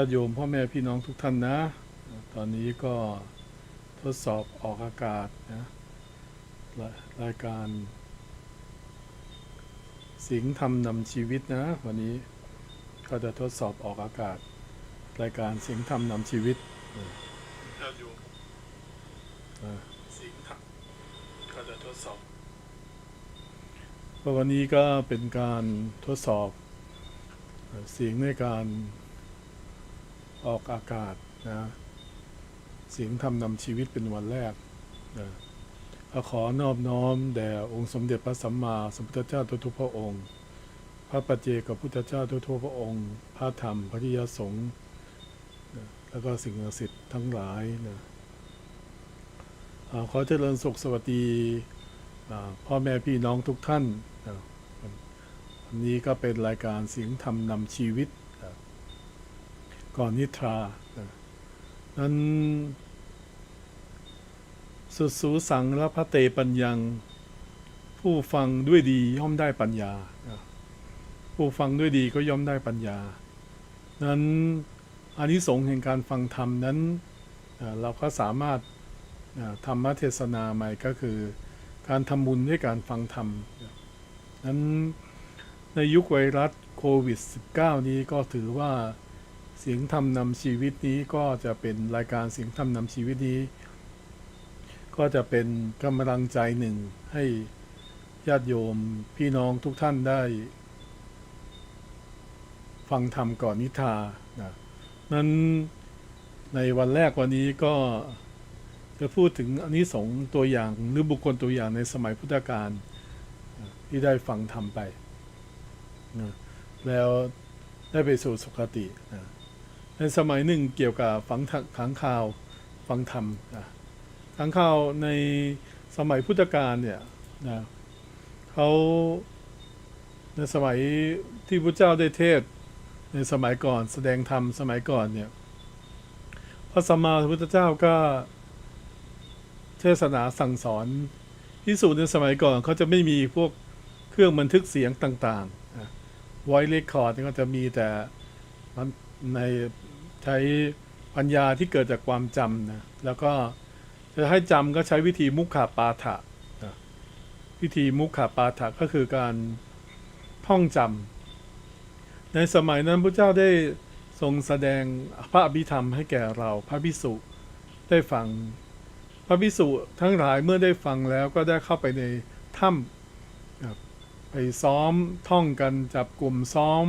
าติโยมพ่อแม่พี่น้องทุกท่านนะ ตอนนี้ก็ทดสอบออกอากาศนะรายรายการ สิงห์ทำนำชีวิตนะ วันนี้ก็จะทดสอบออกอากาศ รายการสิงห์ทำนำชีวิตญาติโยมสิงห์ทำก็จะทดสอบวันนี้ก็เป็นการทดสอบเอ่อเสียงในการ ออกอากาศนะเสียงทำนำชีวิตเป็นวันแรกนะขอนอบน้อมแด่องค์สมเด็จพระสัมมาสัมพุทธเจ้าทุกพระองค์ พระปัจเจกพุทธเจ้าทุกๆพระองค์ พระธรรมพระริยสงฆ์นะแล้วก็สิ่งศักดิ์สิทธิ์ทั้งหลายนะขอเจริญสุขสวัสดีพ่อแม่พี่น้องทุกท่านนะวันนี้ก็เป็นรายการเสียงธรรมนำชีวิต ก่อนนิทรานะนั้นสุสูสังและพระเตปัญญัง ผู้ฟังด้วยดีย่อมได้ปัญญา ผู้ฟังด้วยดีก็ย่อมได้ปัญญา นั้นอานิสงส์แห่งการฟังธรรมนั้นเราก็สามารถธรรมเทศนาใหม่ก็คือ การทำบุญด้วยการฟังธรรม นั้นในยุคไวรัสโควิด -19 นี้ก็ถือว่า เสียงธรรมนำชีวิตนี้ก็จะเป็นรายการเสียงธรรมนำชีวิตนี้ ก็จะเป็นกำลังใจหนึ่งให้ญาติโยมพี่น้องทุกท่านได้ ฟังธรรมก่อนนิทานะนั้นในวันแรกวันนี้ก็จะพูดถึงอนนิสงส์ตัวอย่างหรือบุคคลตัวอย่างในสมัยพุทธกาลที่ได้ฟังธรรมไปนะแล้วได้ไปสู่สุคตินะ ในสมัยหนึ่งเกี่ยวกับฝังขังข่าวฟังธรรมนะขังข่าวในสมัยพุทธกาลเนี่ยนะเขาในสมัยที่พระเจ้าได้เทศในสมัยก่อนแสดงธรรมสมัยก่อนเนี่ยพระสัมมาสัมพุทธเจ้าก็เทศนาสั่งสอนพิสูจน์ในสมัยก่อนเขาจะไม่มีพวกเครื่องบันทึกเสียงต่างๆนะไวเลคคอร์ดก็จะมีแต่ใน ใช้ปัญญาที่เกิดจากความจำนะแล้วก็จะให้จำก็ใช้วิธีมุขขาปาฐะนะวิธีมุขขาปาฐะก็คือการท่องจำในสมัยนั้นพระเจ้าได้ทรงแสดงพระอภิธรรมให้แก่เราพระพิสุได้ฟังพระพิสุทั้งหลายเมื่อได้ฟังแล้วก็ได้เข้าไปในถ้ำไปซ้อมท่องกันจับกลุ่มซ้อม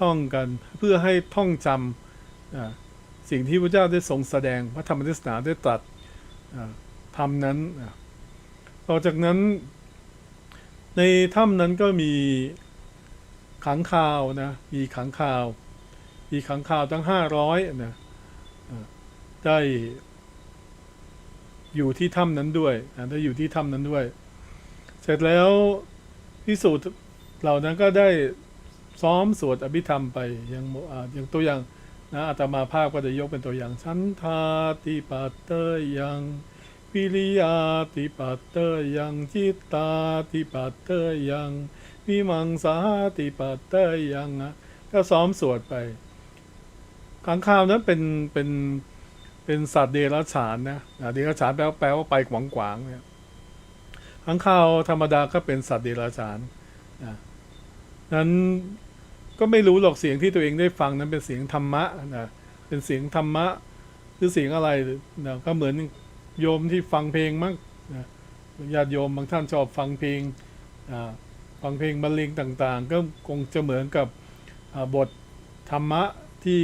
ท่องกันเพื่อให้ท่องจำ สิ่งที่พระเจ้าได้ทรงแสดงพระธรรมเทศนาได้ตรัสอ่าทำนั้น ต่อจากนั้น ในถ้ำนั้นก็มีขังคาวนะมีขังคาว มีขังคาวทั้งห้าร้อยนะได้อยู่ที่ถ้ำนั้นด้วยนะได้อยู่ที่ถ้ำนั้นด้วย เสร็จแล้วพิสูจน์เหล่านั้นก็ได้ซ้อมสวดอภิธรรมไปย่างอย่างตัวอย่าง นะอาตมาภาพก็จะยกเป็นตัวอย่างชันทาติปัตเตยังวิริยาติปัตเตยังจิตตาติปัตเตยังวิมังสาติปัตเตยังอะก็ซ้อมสวดไปขังคาวนั้นเป็นเป็นเป็นสัตว์เดรัจฉานนะเดรัจฉานแปลว่าแปลว่าไปขวางขวางเนี่ยขังข่าวธรรมดาก็เป็นสัตว์เดรัจฉานนะนั้น ก็ไม่รู้หรอกเสียงที่ตัวเองได้ฟังนั้นเป็นเสียงธรรมะนะเป็นเสียงธรรมะหรือเสียงอะไรนะก็เหมือนโยมที่ฟังเพลงมั้งนะญาติโยมบางท่านชอบฟังเพลงฟังเพลงบรรเลงต่างๆ ก็คงจะเหมือนกับบทธรรมะที่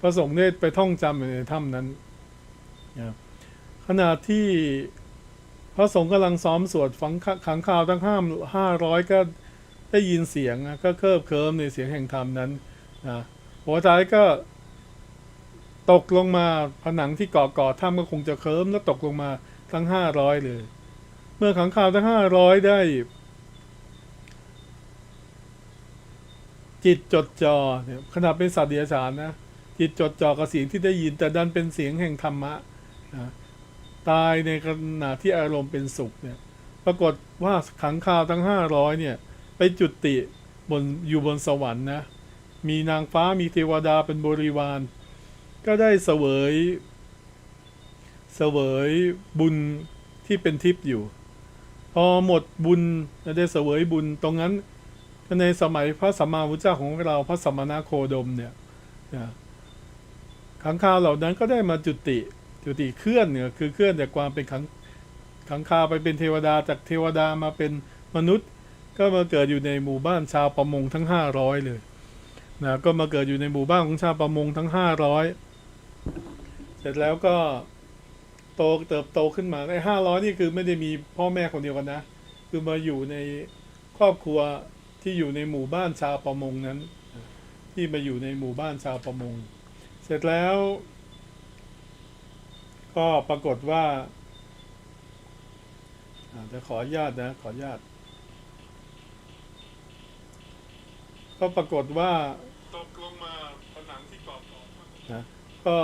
พระสงฆ์ได้ไปท่องจำอยู่ในถ้ำนั้นนะขณะที่พระสงฆ์กำลังซ้อมสวดฝังขังข่าวทั้งห้าห้าร้อยก็ ได้ยินเสียงนะก็เคิบเคิมในเสียงแห่งธรรมนั้นนะหัวท้ายก็ ตกลงมาผนังที่เกาะเกาะถ้ำก็คงจะเคิมแล้วตกลงมาทั้งห้าร้อยเลย เมื่อขังข่าวทั้งห้าร้อยได้ จิตจดจ่อเนี่ยขนาดเป็นสัตว์เดรัจฉานนะจิตจดจ่อกับเสียงที่ได้ยินแต่ดันเป็นเสียงแห่งธรรมะนะตายในขณะที่อารมณ์เป็นสุขเนี่ย ปรากฏว่าขังคาวทั้งห้าร้อยเนี่ย ไปจุติบนอยู่บนสวรรค์นะ มีนางฟ้ามีเทวดาเป็นบริวาร ก็ได้เสวยเสวยบุญที่เป็นทิพย์อยู่ พอหมดบุญได้เสวยบุญตรงนั้นในสมัยพระสัมมาพุทธเจ้าของเราพระสัมมานาโคดมเนี่ยขังคาวเหล่านั้นก็ได้มาจุติจุติเคลื่อนเนี่ยคือเคลื่อนจากความเป็นขังขังคาวไปเป็นเทวดาจากเทวดามาเป็นมนุษย์ ก็มาเกิดอยู่ในหมู่บ้านชาวประมงทั้งห้าร้อยเลยนะก็มาเกิดอยู่ในหมู่บ้านของชาวประมงทั้งห้าร้อยเสร็จแล้วก็โตเติบโตขึ้นมาไอ้ห้าร้อยนี่คือไม่ได้มีพ่อแม่คนเดียวกันนะ คือมาอยู่ในครอบครัวที่อยู่ในหมู่บ้านชาวประมงนั้น ที่มาอยู่ในหมู่บ้านชาวประมง เสร็จแล้ว ก็ปรากฏว่าอ่าจะขออนุญาตนะขออนุญาต ก็ปรากฏว่าตกลงมาผนังที่กรอบนะก็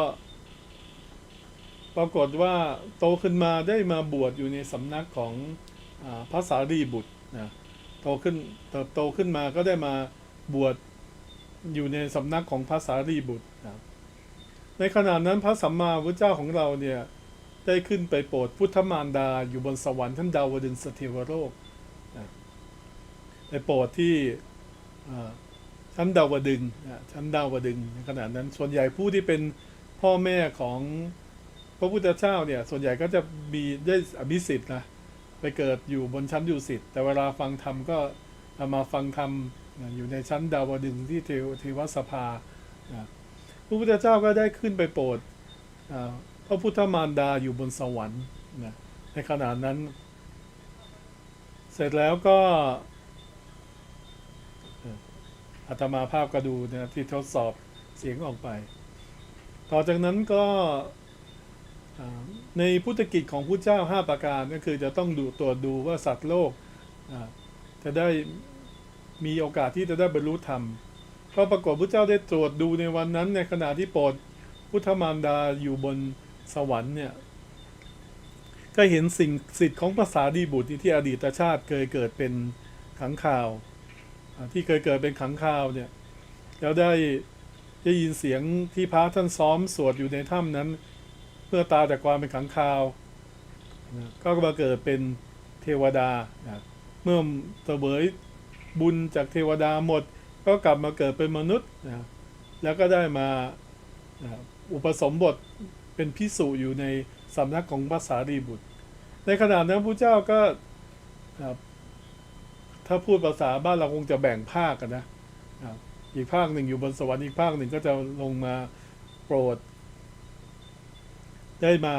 ปรากฏว่าโตขึ้นมาได้มาบวชอยู่ในสำนักของอาพระสารีบุตรนะโตขึ้นเติบโตขึ้นมาก็ได้มาบวชอยู่ในสำนักของพระสารีบุตรนะในขณะนั้นพระสัมมาพุทธเจ้าของเราเนี่ยได้ขึ้นไปโปรดพุทธมารดาอยู่บนสวรรค์ท่านดาวดึงสเทวโลกนะไปโปรดที่อ่า ชั้นดาวดึงนะชั้นดาวดึงในขณะนั้นส่วนใหญ่ผู้ที่เป็นพ่อแม่ของพระพุทธเจ้าเนี่ยส่วนใหญ่ก็จะมีได้อภิสิทธิ์นะไปเกิดอยู่บนชั้นดุสิตแต่เวลาฟังธรรมก็เอามาฟังธรรมอยู่ในชั้นดาวดึงที่เทวสภาพระพุทธเจ้าก็ได้ขึ้นไปโปรดพระพุทธมารดาอยู่บนสวรรค์นะในขณะนั้น เสร็จแล้วก็ อาตมาภาพก็ดูนะที่ทดสอบเสียงออกไป ต่อจากนั้นก็ในพุทธกิจของพุทธเจ้า 5 ประการก็คือจะต้องดูตรวจดูว่าสัตว์โลกจะได้มีโอกาสที่จะได้บรรลุธรรมก็ปรากฏพุทธเจ้าได้ตรวจดูในวันนั้นในขณะที่โปรดพุทธมารดาอยู่บนสวรรค์เนี่ยก็เห็นสิ่งสิทธิ์ของภาษาดีบุตรที่อดีตชาติเคยเกิดเป็นขังข่าว ที่เคยเกิดเป็นขังข่าวเนี่ยแล้วได้ได้ยินเสียงที่พระท่านซ้อมสวดอยู่ในถ้ำนั้นเมื่อตายจากความเป็นขังคาวก็มาเกิดเป็นเทวดาเมื่อเสวยบุญจากเทวดาหมด ก็กลับมาเกิดเป็นมนุษย์นะแล้วก็ได้มาอุปสมบทเป็นพิสุอยู่ในสำนักของพระสารีบุตร ในขณะนั้นพระเจ้าก็ ถ้าพูดภาษาบ้านเราคงจะแบ่งภาคกันนะอีกภาคหนึ่งอยู่บนสวรรค์อีกภาคหนึ่งก็จะลงมาโปรด ได้มา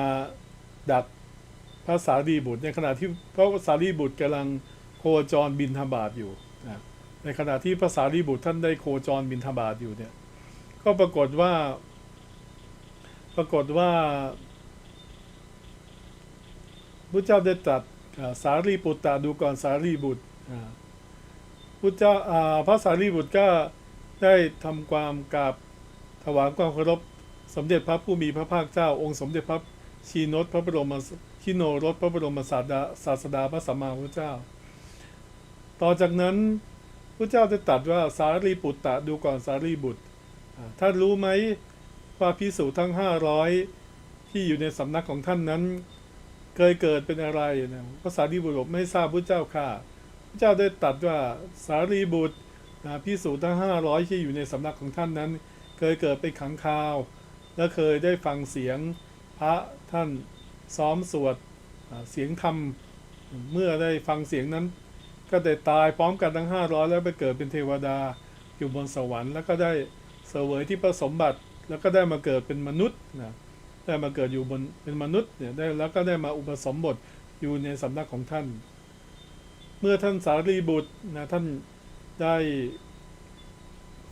ดักพระสารีบุตร ในขณะที่พระสารีบุตรกำลังโคจรบินธบาตอยู่ในขณะที่พระสารีบุตรท่านได้โคจรบินธบาตอยู่เนี่ย ก็ปรากฏว่า ปรากฏว่าพระเจ้าได้ตรัสสารีบุตรตาดูก่อนสารีบุตรอ่า พุทธเจ้าพระสารีบุตรก็ได้ทำความกราบถวายความเคารพสมเด็จพระผู้มีพระภาคเจ้า องค์สมเด็จพระชีนศพระบรมชิโนรสพระบรมศาสดาศาสดาพระสัมมาพุทธเจ้า ต่อจากนั้นพระเจ้าได้ตรัสว่าสารีบุตรตะดูก่อนสารีบุตรท่านรู้ไหมว่าพิสูจทั้งห้าร้อยที่อยู่ในสำนักของท่านนั้น เคยเกิดเป็นอะไรนะพระสารีบุตรบอกไม่ทราบพระเจ้าค่ะ เจ้าได้ตรัสว่าสารีบุตรนะพิสูจน์ทั้งห้าร้อยที่อยู่ในสำนักของท่านนั้น เคยเกิดเป็นขังคาว และเคยได้ฟังเสียงพระท่านซ้อมสวดเสียงธรรมเมื่อได้ฟังเสียงนั้น ก็ได้ตายพร้อมกันทั้งห้าร้อยแล้วไปเกิดเป็นเทวดาอยู่บนสวรรค์แล้วก็ได้เสวยที่ประสมบัติแล้วก็ได้มาเกิดเป็นมนุษย์นะได้มาเกิดอยู่บนเป็นมนุษย์เนี่ยได้แล้วก็ได้มาอุปสมบทอยู่ในสำนักของท่าน เมื่อท่านสารีบุตรนะท่านได้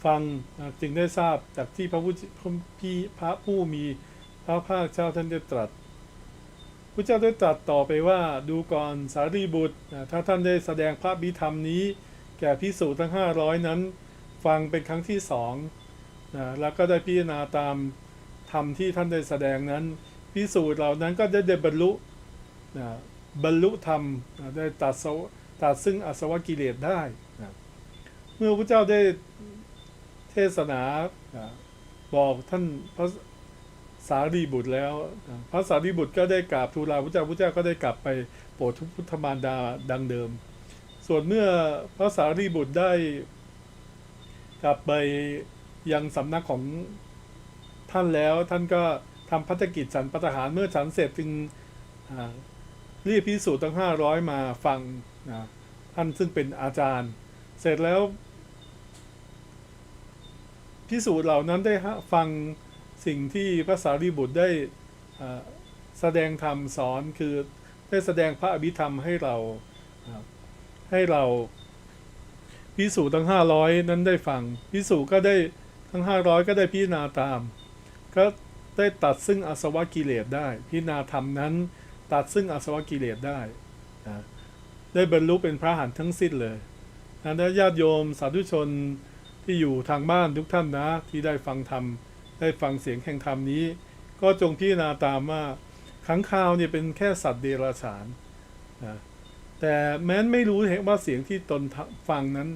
ฟังนะจึงได้ทราบจากที่พระผู้พี่พระผู้มีพระภาคเจ้าท่านได้ตรัสพระเจ้าได้ตรัสต่อไปว่าดูก่อนสารีบุตรนะถ้าท่านได้แสดงพระบิธรรมนี้ แก่พิสูจน์ทั้งห้าร้อยนั้น ฟังเป็นครั้งที่สองนะแล้วก็ได้พิจารณาตามธรรมที่ท่านได้แสดงนั้นพิสูจน์เหล่านั้นก็ได้ได้บรรลุนะบรรลุธรรมนะได้ตัดสว ตัดซึ่งอสวกิเลสได้นะเมื่อพระเจ้าได้เทศนานะบอกท่านพระสารีบุตรแล้วนะพระสารีบุตรก็ได้กราบทูลลาพระเจ้าพระเจ้าก็ได้กลับไปโปรดทุกพุทธมารดาดังเดิม ส่วนเมื่อพระสารีบุตรได้กลับไปยังสำนักของท่านแล้วท่านก็ทำพัฒกิจฉันปัตหารเมื่อฉันเสร็จจึงอ่าเรียกพิสูจน์ทั้งห้าร้อยมาฟัง นะท่านซึ่งเป็นอาจารย์ เสร็จแล้วพิสูจน์เหล่านั้นได้ฟังสิ่งที่พระสารีบุตรได้แสดงธรรมสอนคือได้แสดงพระอภิธรรมให้เราให้เราพิสูจน์ทั้งห้าร้อยนั้นได้ฟังพิสูจน์ก็ได้ทั้งห้าร้อยก็ได้พิจารณาตาม ก็ได้ตัดซึ่งอสวะกิเลสได้ พิจารณาธรรมนั้น ตัดซึ่งอสวะกิเลสได้นะ ได้บรรลุเป็นพระหันทั้งสิ้นเลยนะและญาติโยมสาธุชนที่อยู่ทางบ้านทุกท่านนะที่ได้ฟังธรรม ได้ฟังเสียงแห่งธรรมนี้ ก็จงพิจารณาตามว่าขังคาวเนี่ยเป็นแค่สัตว์เดรัจฉานนะแต่แม้นไม่รู้เห็นว่าเสียงที่ตนฟังนั้น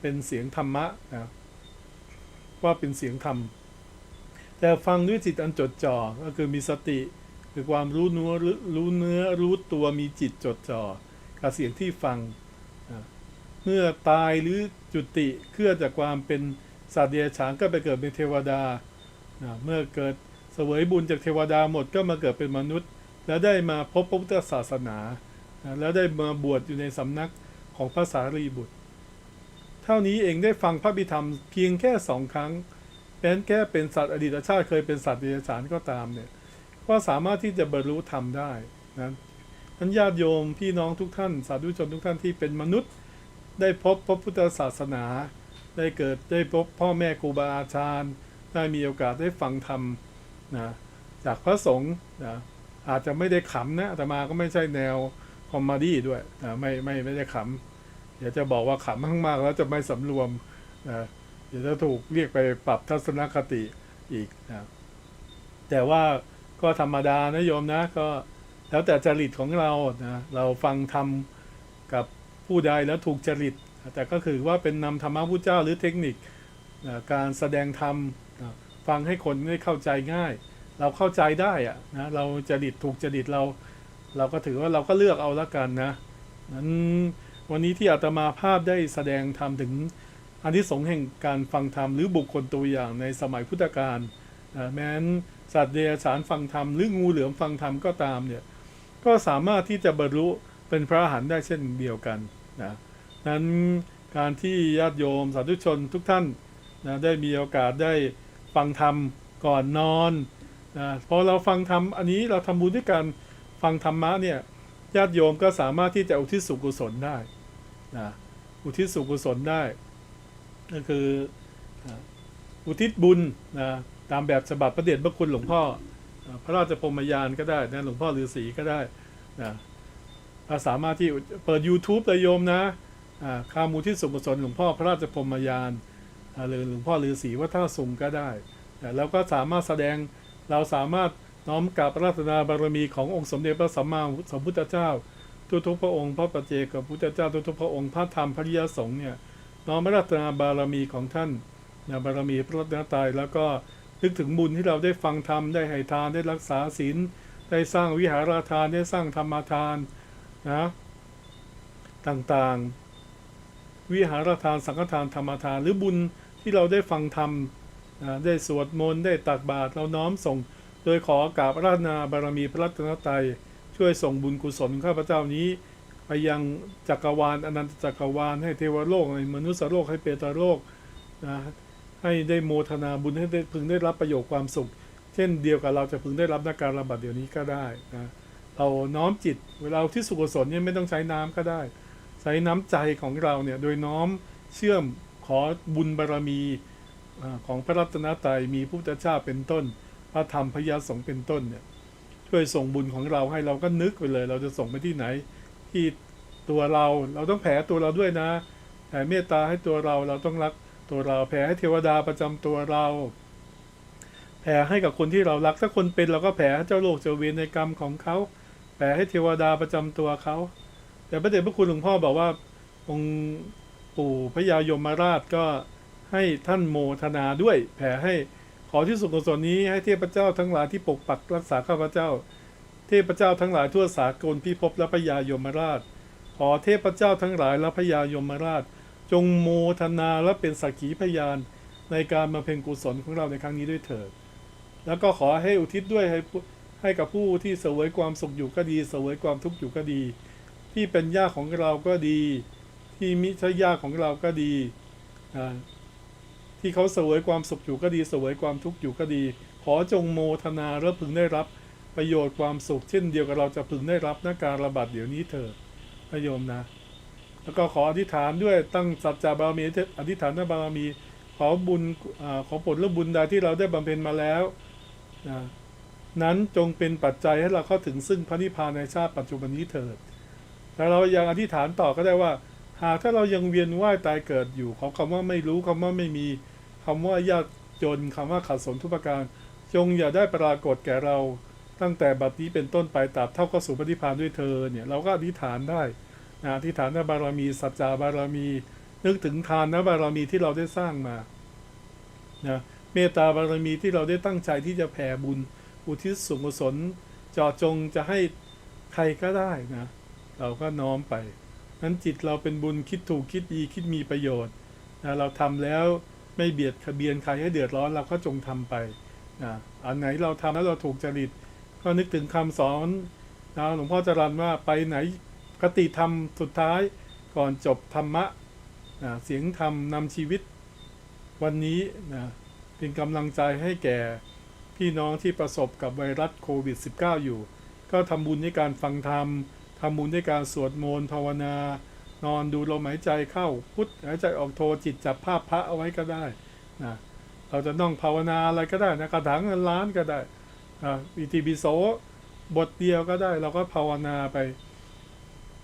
เป็นเสียงธรรมะนะว่าเป็นเสียงธรรม แต่ฟังด้วยจิตอันจดจ่อก็คือมีสติ คือความรู้เนื้อรู้เนื้อรู้ตัวมีจิตจดจ่อ กับเสียงที่ฟัง เมื่อตายหรือจุติเคลื่อนจากความเป็นสัตว์เดรัจฉานก็ไปเกิดเป็นเทวดา เมื่อเกิดเสวยบุญจากเทวดาหมดก็มาเกิดเป็นมนุษย์ แล้วได้มาพบพระพุทธศาสนา แล้วได้มาบวชอยู่ในสำนักของพระสารีบุตร เท่านี้เองได้ฟังพระบิธรรมเพียงแค่สองครั้งเป็นแค่เป็นสัตว์อดีตชาติเคยเป็นสัตว์เดรัจฉานก็ตามเนี่ย ก็สามารถที่จะบรรลุธรรมได้นะ นั้นญาติโยมพี่น้องทุกท่าน สาธุชนทุกท่านที่เป็นมนุษย์ ได้พบพระพุทธศาสนา ได้เกิดได้พบพ่อแม่ครูบาอาจารย์ได้มีโอกาสได้ฟังธรรมนะจากพระสงฆ์นะอาจจะไม่ได้ขำนะแต่มาก็ไม่ใช่แนวคอมเมดี้ด้วยนะไม่ไม่ไม่ได้ขำเดี๋ยวจะบอกว่าขำมากๆแล้วจะไม่สำรวมนะเดี๋ยวจะถูกเรียกไปปรับทัศนคติอีกนะแต่ว่าก็ธรรมดานะโยมนะก็ แล้วแต่จริตของเรานะเราฟังธรรมกับผู้ใดแล้วถูกจริต แต่ก็คือว่าเป็นนำธรรมะพุทธเจ้าหรือเทคนิคนะการแสดงธรรมนะฟังให้คนได้เข้าใจง่าย เราเข้าใจได้อะนะเราจริตถูกจริตเรา เราก็ถือว่าเราก็เลือกเอาละกันนะนั้นวันนี้ที่อาตมาภาพได้แสดงธรรมถึงอานิสงส์แห่งการฟังธรรมหรือบุคคลตัวอย่างในสมัยพุทธกาลแม้นสัตว์เดรัจฉานฟังธรรมหรืองูเหลือมฟังธรรมก็ตามเนี่ย ก็สามารถที่จะบรรลุเป็นพระอรหันต์ได้เช่นเดียวกันนะนั้นการที่ญาติโยมสาธุชนทุกท่านนะได้มีโอกาสได้ฟังธรรมก่อนนอนนะพอเราฟังธรรมอันนี้เราทำบุญด้วยการฟังธรรมะเนี่ยญาติโยมก็สามารถที่จะอุทิศสุกุศลได้นะอุทิศสุกุศลได้ก็คืออุทิศบุญนะตามแบบฉบับพระเดชพระคุณหลวงพ่อ พระราชพรมยานก็ได้นะหลวงพ่อฤาษีก็ได้นะถ้าสามารถที่เปิด YouTube เลยโยมนะอ่ามูลที่สุขกุศลหลวงพ่อพระราชพรมยานหรือหลวงพ่อฤาษีวัฒนสุงก็ได้แล้วก็สามารถแสดงเราสามารถน้อมกราบรัตนาบารมีขององค์สมเด็จพระสัมมาสัมพุทธเจ้า ทุกๆพระองค์ พระปัจเจกพุทธเจ้าทุกๆพระองค์พระธรรมพระริยสงฆ์เนี่ยน้อมรัตนาบารมีของท่านนะบารมีพระรัตนตรัยแล้วก็ นึกถึงบุญที่เราได้ฟังธรรมได้ให้ทานได้รักษาศีลได้สร้างวิหารทานได้สร้างธรรมทานนะต่างๆ วิหารทานสังฆทานธรรมทาน หรือบุญที่เราได้ฟังธรรมได้สวดมนต์ได้ตักบาตรเราน้อมส่ง โดยขอกราบอาราธนาบารมีพระรัตนตรัยช่วยส่งบุญกุศลข้าพเจ้านี้ ไปยังจักรวาลอนันตจักรวาลให้เทวโลกให้มนุษย์โลกให้เปตโลกนะ ให้ได้โมทนาบุญให้ได้พึงได้รับประโยชน์ความสุข เช่นเดียวกับเราจะพึงได้รับนักการระบาดเดี๋ยวนี้ก็ได้นะเราน้อมจิตเวลาที่สุขสนเนี่ยไม่ต้องใช้น้ำก็ได้ ใช้น้ำใจของเราเนี่ยโดยน้อมเชื่อมขอบุญบารมีของพระรัตนตรัยมีพุทธเจ้าเป็นต้น พระธรรมพระยาสงฆ์เป็นต้นเนี่ยช่วยส่งบุญของเราให้เราก็นึกไปเลย เราจะส่งไปที่ไหน ที่ตัวเราเราต้องแผ่ตัวเราด้วยนะแผ่เมตตาให้ตัวเราเราต้องรัก ตัวเรา แผ่ให้เทวดาประจำตัวเรา แผ่ให้กับคนที่เรารักถ้าคนเป็นเราก็แผ่ให้เจ้าโลกเจ้าเวรในกรรมของเขาแผ่ให้เทวดาประจำตัวเขา แต่พระเดชพระคุณหลวงพ่อบอกว่าองค์ปู่พระยายมราชก็ให้ท่านโมทนาด้วย แผ่ให้ขอที่สุดกุศลนี้ให้เทพเจ้าทั้งหลายที่ปกปักรักษาข้าพเจ้า เทพเจ้าทั้งหลายทั่วสากลพิภพและพญายมราช ขอเทพเจ้าทั้งหลายและพญายมราช จงโมทนาและเป็นสักขีพยานในการมาเพ็ญกุศลของเราในครั้งนี้ด้วยเถิด แล้วก็ขอให้อุทิศด้วยให้ให้กับผู้ที่เสวยความสุขอยู่ก็ดี เสวยความทุกข์อยู่ก็ดี ที่เป็นญาติของเราก็ดี ที่มิใช่ญาติของเราก็ดี ที่เขาเสวยความสุขอยู่ก็ดี เสวยความทุกข์อยู่ก็ดี ขอจงโมทนาและพึงได้รับประโยชน์ความสุขเช่นเดียวกับเราจะพึงได้รับนาการระบาดเดี๋ยวนี้เถิดพระโยมนะ แล้วก็ขออธิษฐานด้วยตั้งสัจจะบารมีอธิษฐานบารมี ขอบุญอขอผลและบุญใดที่เราได้บำเพ็ญมาแล้วนั้นจงเป็นปัจจัยให้เราเข้าถึงซึ่งพระนิพพานในชาติปัจจุบันนี้เถิดแล้วเรายังอธิษฐานต่อก็ได้ว่า หากถ้าเรายังเวียนว่ายตายเกิดอยู่ขอคำว่าไม่รู้คำว่าไม่มีคำว่ายากจนคำว่าขัดสนทุกประการ จงอย่าได้ปรากฏแก่เราตั้งแต่บัดนี้เป็นต้นไปตราบเท่าเข้าสู่พระนิพพานด้วยเธอเนี่ยเราก็อธิษฐานได้ นะอธิษฐานบารมี สัจจาบารมี นึกถึงทานนะบารมีที่เราได้สร้างมานะเมตตาบารมีที่เราได้ตั้งใจที่จะแผ่บุญ อุทิศส่วนกุศลจาะจงจะให้ใครก็ได้นะเราก็น้อมไป นั้นจิตเราเป็นบุญคิดถูกคิดดีคิดมีประโยชน์นะเราทำแล้วไม่เบียดเบียนใครให้เดือดร้อนเราก็จงทำไปนะอันไหนเราทำแล้วเราถูกจริต ก็นึกถึงคำสอนนะหลวงพ่อจรันว่าไปไหน คติธรรมสุดท้ายก่อนจบธรรมะนะเสียงธรรมนำชีวิตวันนี้นะเป็นกำลังใจให้แก่พี่น้องที่ประสบกับไวรัสโควิด -19 อยู่ ก็ทำบุญในการฟังธรรมทำบุญในการสวดมนต์ภาวนา นอนดูลมหายใจเข้าพุทธหายใจออกโทจิตจับภาพพระเอาไว้ก็ได้นะเราจะต้องภาวนาอะไรก็ได้นะกระถางเงินล้านก็ได้อิติปิโสบทเดียวก็ได้เราก็ภาวนาไป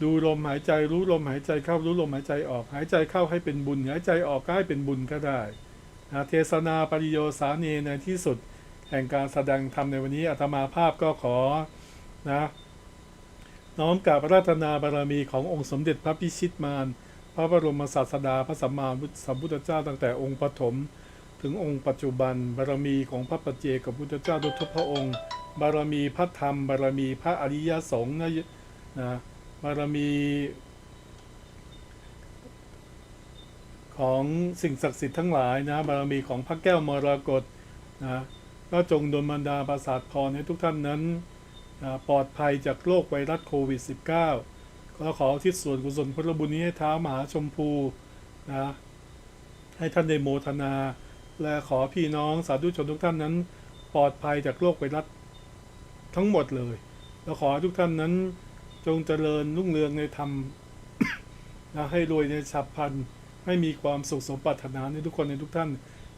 ดูลมหายใจรู้ลมหายใจเข้ารู้ลมหายใจออก หายใจเข้าให้เป็นบุญ หายใจออกก็ให้เป็นบุญก็ได้นะเทศนาปริโยสานีในที่สุด แห่งการแสดงธรรมในวันนี้อาตมาภาพก็ขอนะน้อมกราบราธนาบารมีขององค์สมเด็จพระพิชิตมาร พระบรมศาสดาพระสัมมาสัมพุทธเจ้าตั้งแต่องค์ปฐมถึงองค์ปัจจุบันบารมีของพระปัจเจกับพุทธเจ้าทุกพระองค์ บารมีพระธรรมบารมีพระอริยสงฆ์นะนะ บารมีของสิ่งศักดิ์สิทธิ์ทั้งหลายนะบารมีของพระแก้วมรกตนะก็จงดลบันดาประสาทพรให้ทุกท่านนั้นนะปลอดภัยจากโรคไวรัสโควิด -19 ก็ขอทิศส่วนกุศลพลบุญนี้ให้เท้ามหาชมพูนะให้ท่านได้โมทนา และขอพี่น้องสาธุชนทุกท่านนั้น ปลอดภัยจากโรคไวรัสทั้งหมดเลย แล้วขอทุกท่านนั้น จงเจริญรุ่งเรืองในธรรมและให้รวยในฉับพลันให้มีความสุขสมปรารถนาในทุกคนในทุกท่าน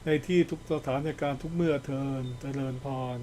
ในที่ทุกสถานการณ์ทุกเมื่อเทินเจริญพร